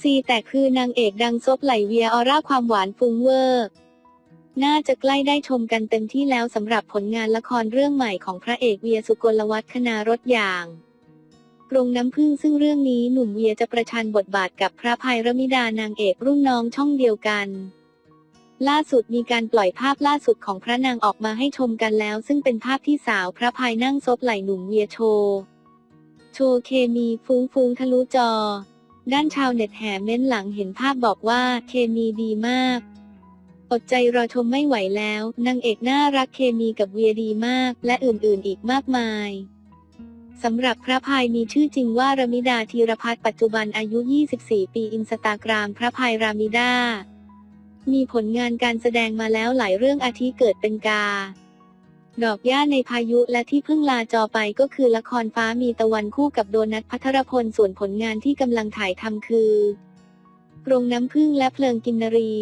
ซีแต่คือนางเอกดังซบไหลเวียออร่าความหวานฟุ้งเวอร์ น่าจะใกล้ได้ชมกันเต็มที่แล้วสำหรับผลงานละครเรื่องใหม่ของพระเอกเวียสุกลวัฒน์คณารถอย่างกรงน้ำพึ่งซึ่งเรื่องนี้หนุ่มเวียจะประชันบทบาทกับพระภัยรมิดานางเอกรุ่นน้องช่องเดียวกัน ล่าสุดมีการปล่อยภาพล่าสุดของพระนางออกมาให้ชมกันแล้ว ซึ่งเป็นภาพที่สาวพระภัยนั่งซบไหล่หนุ่มเวียโชว์ โชว์เคมีฟุ้งฟุ้งทะลุจอ ด้านชาวเน็ตแห่เม้นหลังเห็นภาพบอกว่าเคมีดีมาก อดใจรอชมไม่ไหวแล้ว นางเอกน่ารักเคมีกับเวียดีมาก และอื่นๆอีกมากมายสำหรับพระพายมีชื่อจริงว่ารามิดาธีรพัฒน์ปัจจุบันอายุ 24 ปีอินสตาแกรมพระพายรามิดา มีผลงานการแสดงมาแล้วหลายเรื่องอาทิเกิดเป็นกา ดอกหญ้าในพายุและที่เพิ่งลาจอไปก็คือละครฟ้ามีตะวันคู่กับโดนัทพัทรพลส่วนผลงานที่กำลังถ่ายทำคือกรงน้ำพึ่งและเพลิงกินนรี